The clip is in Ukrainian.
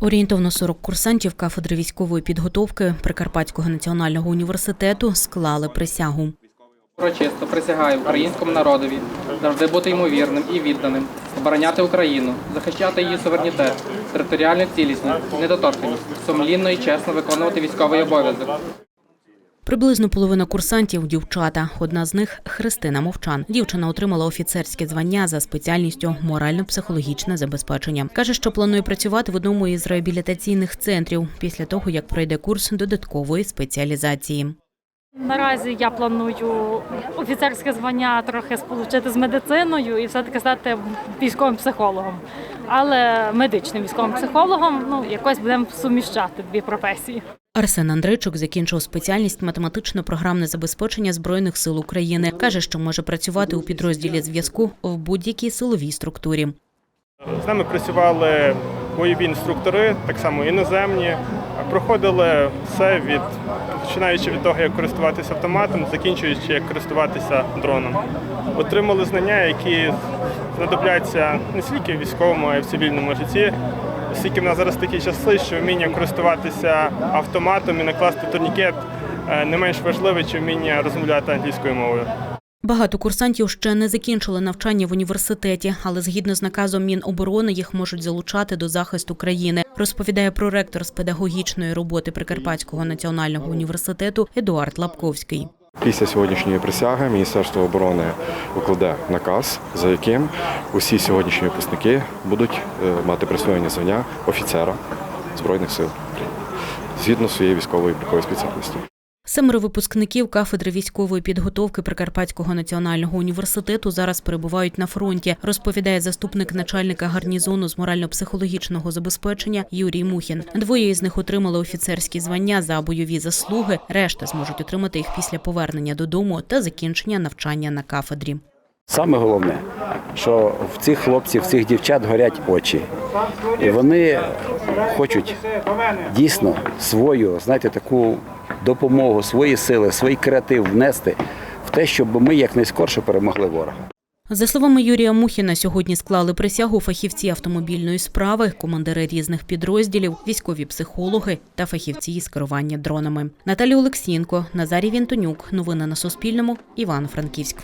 Орієнтовно 40 курсантів кафедри військової підготовки Прикарпатського національного університету склали присягу. Урочисто присягаю українському народові завжди бути ймовірним і відданим, обороняти Україну, захищати її суверенітет, територіальну цілісність, недоторканність, сумлінно і чесно виконувати військовий обов'язок. Приблизно половина курсантів дівчата. Одна з них Христина Мовчан. Дівчина отримала офіцерське звання за спеціальністю морально-психологічне забезпечення. каже, що планує працювати в одному із реабілітаційних центрів після того, як пройде курс додаткової спеціалізації. Наразі я планую офіцерське звання трохи сполучити з медициною і все-таки стати військовим психологом. Але медичним військовим психологом ну якось будемо суміщати дві професії. Арсен Андрейчук закінчив спеціальність математично-програмне забезпечення збройних сил України. каже, що може працювати у підрозділі зв'язку в будь-якій силовій структурі. З нами працювали бойові інструктори, так само іноземні. Проходили все від починаючи від того, як користуватися автоматом, закінчуючи як користуватися дроном. Отримали знання, які знадобляться не стільки в військовому, а й в цивільному житті. Оскільки в нас зараз такі часи, що вміння користуватися автоматом і накласти турнікет е, не менш важливе, ніж вміння розмовляти англійською мовою. Багато курсантів ще не закінчили навчання в університеті, але згідно з наказом Міноборони їх можуть залучати до захисту країни. Розповідає проректор з педагогічної роботи Прикарпатського національного університету Едуард Лапковський. Після сьогоднішньої присяги Міністерство оборони укладе наказ, за яким усі сьогоднішні випускники будуть е, мати присвоєння звання офіцера Збройних сил згідно своєї військової облікової спеціальності. Семеро випускників кафедри військової підготовки Прикарпатського національного університету зараз перебувають на фронті, розповідає заступник начальника гарнізону з морально-психологічного забезпечення Юрій Мухін. Двоє із них отримали офіцерські звання за бойові заслуги. Решта зможуть отримати їх після повернення додому та закінчення навчання на кафедрі. Саме головне, що в цих хлопців, в цих дівчат горять очі. І вони хочуть дійсно свою, знаєте, таку допомогу, свої сили, свій креатив внести в те, щоб ми якнайскорше перемогли ворога. За словами Юрія Мухіна, сьогодні склали присягу фахівці автомобільної справи, командири різних підрозділів, військові психологи та фахівці із керування дронами. Наталі Олексієнко, Назарій Вінтонюк. Новини на Суспільному. Івано-Франківськ.